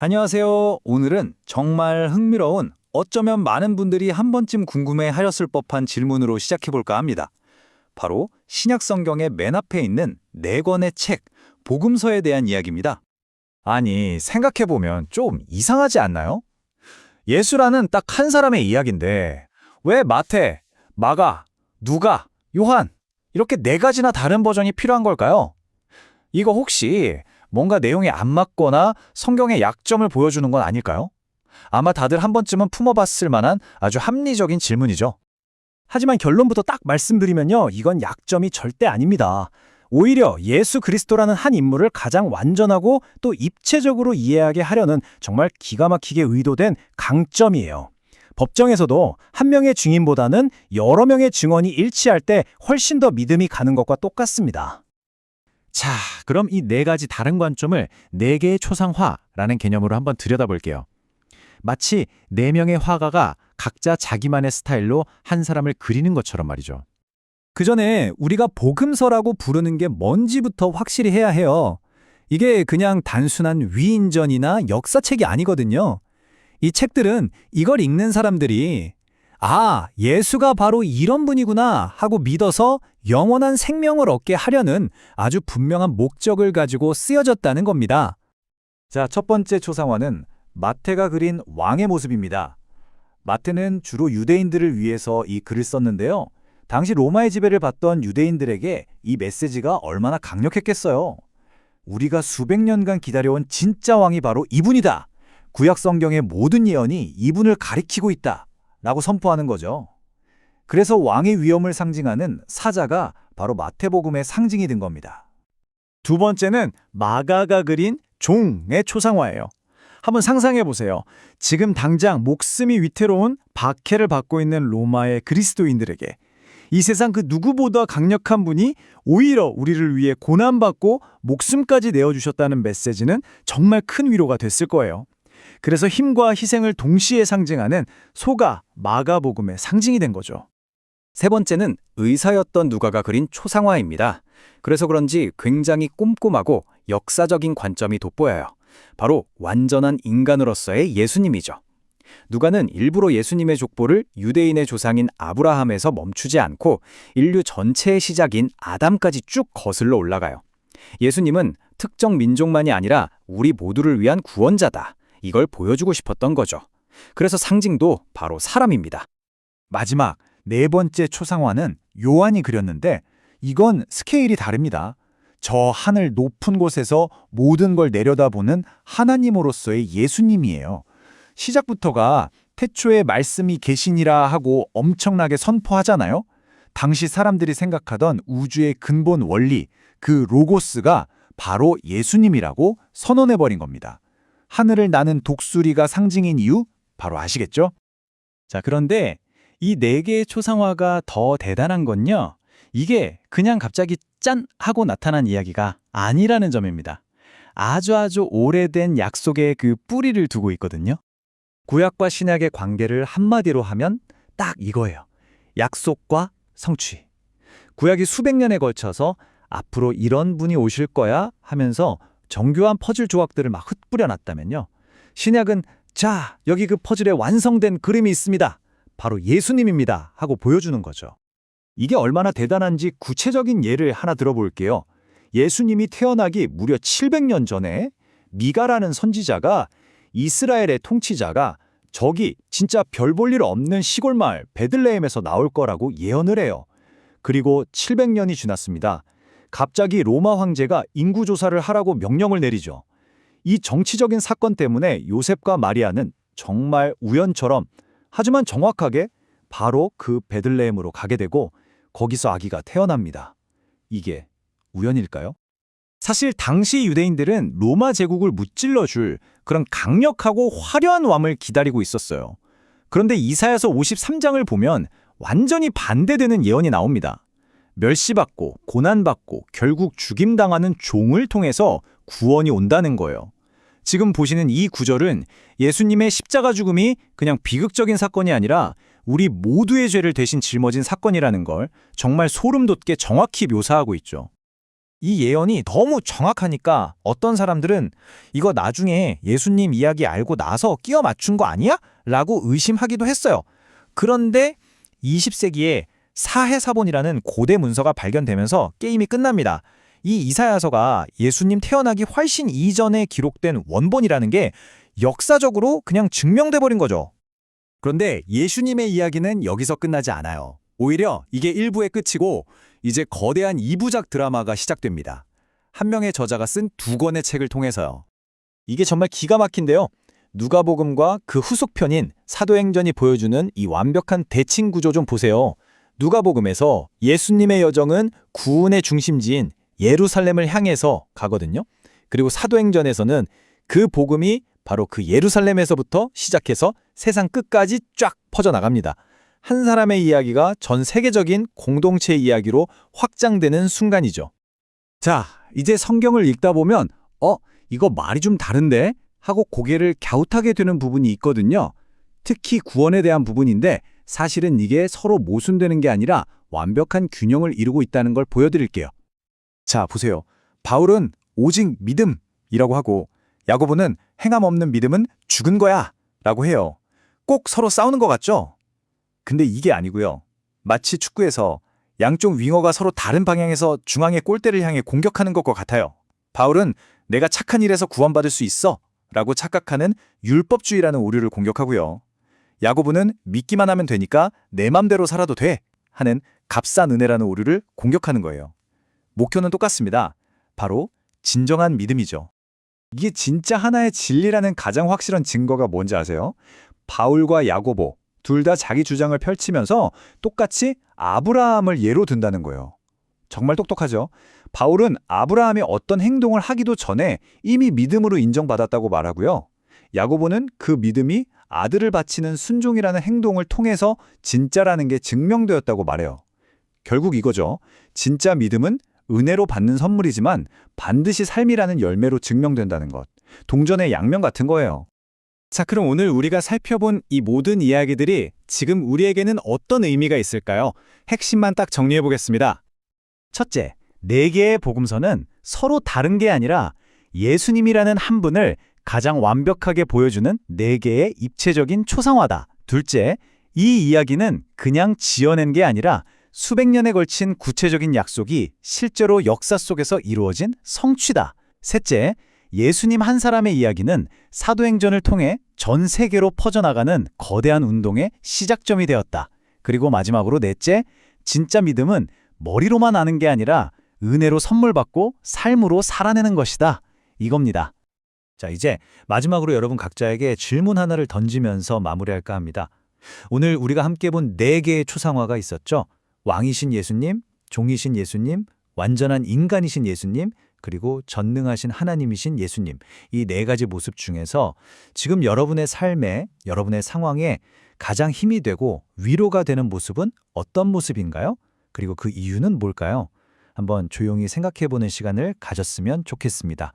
안녕하세요. 오늘은 정말 흥미로운 어쩌면 많은 분들이 한 번쯤 궁금해 하였을 법한 질문으로 시작해 볼까 합니다. 바로 신약 성경의 맨 앞에 있는 네 권의 책, 복음서에 대한 이야기입니다. 아니, 생각해보면 좀 이상하지 않나요? 예수라는 딱 한 사람의 이야기인데 왜 마태, 마가, 누가, 요한 이렇게 네 가지나 다른 버전이 필요한 걸까요? 이거 혹시 뭔가 내용이 안 맞거나 성경의 약점을 보여주는 건 아닐까요? 아마 다들 한 번쯤은 품어봤을 만한 아주 합리적인 질문이죠. 하지만 결론부터 딱 말씀드리면요. 이건 약점이 절대 아닙니다. 오히려 예수 그리스도라는 한 인물을 가장 완전하고 또 입체적으로 이해하게 하려는 정말 기가 막히게 의도된 강점이에요. 법정에서도 한 명의 증인보다는 여러 명의 증언이 일치할 때 훨씬 더 믿음이 가는 것과 똑같습니다. 자, 그럼 이 네 가지 다른 관점을 네 개의 초상화라는 개념으로 한번 들여다볼게요. 마치 네 명의 화가가 각자 자기만의 스타일로 한 사람을 그리는 것처럼 말이죠. 그 전에 우리가 복음서라고 부르는 게 뭔지부터 확실히 해야 해요. 이게 그냥 단순한 위인전이나 역사책이 아니거든요. 이 책들은 이걸 읽는 사람들이 아, 예수가 바로 이런 분이구나 하고 믿어서 영원한 생명을 얻게 하려는 아주 분명한 목적을 가지고 쓰여졌다는 겁니다. 자, 첫 번째 초상화는 마태가 그린 왕의 모습입니다. 마태는 주로 유대인들을 위해서 이 글을 썼는데요. 당시 로마의 지배를 받던 유대인들에게 이 메시지가 얼마나 강력했겠어요. 우리가 수백 년간 기다려온 진짜 왕이 바로 이분이다. 구약 성경의 모든 예언이 이분을 가리키고 있다. 라고 선포하는 거죠. 그래서 왕의 위엄을 상징하는 사자가 바로 마태복음의 상징이 된 겁니다. 두 번째는 마가가 그린 종의 초상화예요. 한번 상상해 보세요. 지금 당장 목숨이 위태로운 박해를 받고 있는 로마의 그리스도인들에게 이 세상 그 누구보다 강력한 분이 오히려 우리를 위해 고난받고 목숨까지 내어주셨다는 메시지는 정말 큰 위로가 됐을 거예요. 그래서 힘과 희생을 동시에 상징하는 소가 마가복음의 상징이 된 거죠. 세 번째는 의사였던 누가가 그린 초상화입니다. 그래서 그런지 굉장히 꼼꼼하고 역사적인 관점이 돋보여요. 바로 완전한 인간으로서의 예수님이죠. 누가는 일부러 예수님의 족보를 유대인의 조상인 아브라함에서 멈추지 않고 인류 전체의 시작인 아담까지 쭉 거슬러 올라가요. 예수님은 특정 민족만이 아니라 우리 모두를 위한 구원자다. 이걸 보여주고 싶었던 거죠. 그래서 상징도 바로 사람입니다. 마지막 네 번째 초상화는 요한이 그렸는데 이건 스케일이 다릅니다. 저 하늘 높은 곳에서 모든 걸 내려다보는 하나님으로서의 예수님이에요. 시작부터가 태초에 말씀이 계시니라 하고 엄청나게 선포하잖아요. 당시 사람들이 생각하던 우주의 근본 원리, 그 로고스가 바로 예수님이라고 선언해버린 겁니다. 하늘을 나는 독수리가 상징인 이유 바로 아시겠죠? 자, 그런데 이 네 개의 초상화가 더 대단한 건요. 이게 그냥 갑자기 짠 하고 나타난 이야기가 아니라는 점입니다. 아주 아주 오래된 약속의 그 뿌리를 두고 있거든요. 구약과 신약의 관계를 한마디로 하면 딱 이거예요. 약속과 성취. 구약이 수백 년에 걸쳐서 앞으로 이런 분이 오실 거야 하면서 정교한 퍼즐 조각들을 막 흩뿌려 놨다면요. 신약은 자, 여기 그 퍼즐에 완성된 그림이 있습니다. 바로 예수님입니다. 하고 보여주는 거죠. 이게 얼마나 대단한지 구체적인 예를 하나 들어볼게요. 예수님이 태어나기 무려 700년 전에 미가라는 선지자가 이스라엘의 통치자가 저기 진짜 별 볼 일 없는 시골 마을 베들레헴에서 나올 거라고 예언을 해요. 그리고 700년이 지났습니다. 갑자기 로마 황제가 인구 조사를 하라고 명령을 내리죠. 이 정치적인 사건 때문에 요셉과 마리아는 정말 우연처럼 하지만 정확하게 바로 그 베들레헴으로 가게 되고 거기서 아기가 태어납니다. 이게 우연일까요? 사실 당시 유대인들은 로마 제국을 무찔러 줄 그런 강력하고 화려한 왕을 기다리고 있었어요. 그런데 이사야서 53장을 보면 완전히 반대되는 예언이 나옵니다. 멸시받고 고난받고 결국 죽임당하는 종을 통해서 구원이 온다는 거예요. 지금 보시는 이 구절은 예수님의 십자가 죽음이 그냥 비극적인 사건이 아니라 우리 모두의 죄를 대신 짊어진 사건이라는 걸 정말 소름 돋게 정확히 묘사하고 있죠. 이 예언이 너무 정확하니까 어떤 사람들은 이거 나중에 예수님 이야기 알고 나서 끼워 맞춘 거 아니야? 라고 의심하기도 했어요. 그런데 20세기에 사해사본이라는 고대 문서가 발견되면서 게임이 끝납니다. 이 이사야서가 예수님 태어나기 훨씬 이전에 기록된 원본이라는 게 역사적으로 그냥 증명돼 버린 거죠. 그런데 예수님의 이야기는 여기서 끝나지 않아요. 오히려 이게 1부의 끝이고 이제 거대한 2부작 드라마가 시작됩니다. 한 명의 저자가 쓴 두 권의 책을 통해서요. 이게 정말 기가 막힌데요. 누가복음과 그 후속편인 사도행전이 보여주는 이 완벽한 대칭 구조 좀 보세요. 누가복음에서 예수님의 여정은 구원의 중심지인 예루살렘을 향해서 가거든요. 그리고 사도행전에서는 그 복음이 바로 그 예루살렘에서부터 시작해서 세상 끝까지 쫙 퍼져나갑니다. 한 사람의 이야기가 전 세계적인 공동체 이야기로 확장되는 순간이죠. 자, 이제 성경을 읽다 보면 어, 이거 말이 좀 다른데? 하고 고개를 갸웃하게 되는 부분이 있거든요. 특히 구원에 대한 부분인데 사실은 이게 서로 모순되는 게 아니라 완벽한 균형을 이루고 있다는 걸 보여드릴게요. 자, 보세요. 바울은 오직 믿음이라고 하고 야고보는 행함 없는 믿음은 죽은 거야 라고 해요. 꼭 서로 싸우는 것 같죠? 근데 이게 아니고요. 마치 축구에서 양쪽 윙어가 서로 다른 방향에서 중앙의 골대를 향해 공격하는 것과 같아요. 바울은 내가 착한 일에서 구원받을 수 있어 라고 착각하는 율법주의라는 오류를 공격하고요. 야고보는 믿기만 하면 되니까 내 맘대로 살아도 돼 하는 값싼 은혜라는 오류를 공격하는 거예요. 목표는 똑같습니다. 바로 진정한 믿음이죠. 이게 진짜 하나의 진리라는 가장 확실한 증거가 뭔지 아세요? 바울과 야고보 둘 다 자기 주장을 펼치면서 똑같이 아브라함을 예로 든다는 거예요. 정말 똑똑하죠? 바울은 아브라함이 어떤 행동을 하기도 전에 이미 믿음으로 인정받았다고 말하고요. 야고보는 그 믿음이 아들을 바치는 순종이라는 행동을 통해서 진짜라는 게 증명되었다고 말해요. 결국 이거죠. 진짜 믿음은 은혜로 받는 선물이지만 반드시 삶이라는 열매로 증명된다는 것. 동전의 양면 같은 거예요. 자, 그럼 오늘 우리가 살펴본 이 모든 이야기들이 지금 우리에게는 어떤 의미가 있을까요? 핵심만 딱 정리해 보겠습니다. 첫째, 네 개의 복음서는 서로 다른 게 아니라 예수님이라는 한 분을 가장 완벽하게 보여주는 네 개의 입체적인 초상화다. 둘째, 이 이야기는 그냥 지어낸 게 아니라 수백 년에 걸친 구체적인 약속이 실제로 역사 속에서 이루어진 성취다. 셋째, 예수님 한 사람의 이야기는 사도행전을 통해 전 세계로 퍼져나가는 거대한 운동의 시작점이 되었다. 그리고 마지막으로 넷째, 진짜 믿음은 머리로만 아는 게 아니라 은혜로 선물 받고 삶으로 살아내는 것이다. 이겁니다. 자, 이제 마지막으로 여러분 각자에게 질문 하나를 던지면서 마무리할까 합니다. 오늘 우리가 함께 본 네 개의 초상화가 있었죠. 왕이신 예수님, 종이신 예수님, 완전한 인간이신 예수님, 그리고 전능하신 하나님이신 예수님. 이 네 가지 모습 중에서 지금 여러분의 삶에, 여러분의 상황에 가장 힘이 되고 위로가 되는 모습은 어떤 모습인가요? 그리고 그 이유는 뭘까요? 한번 조용히 생각해 보는 시간을 가졌으면 좋겠습니다.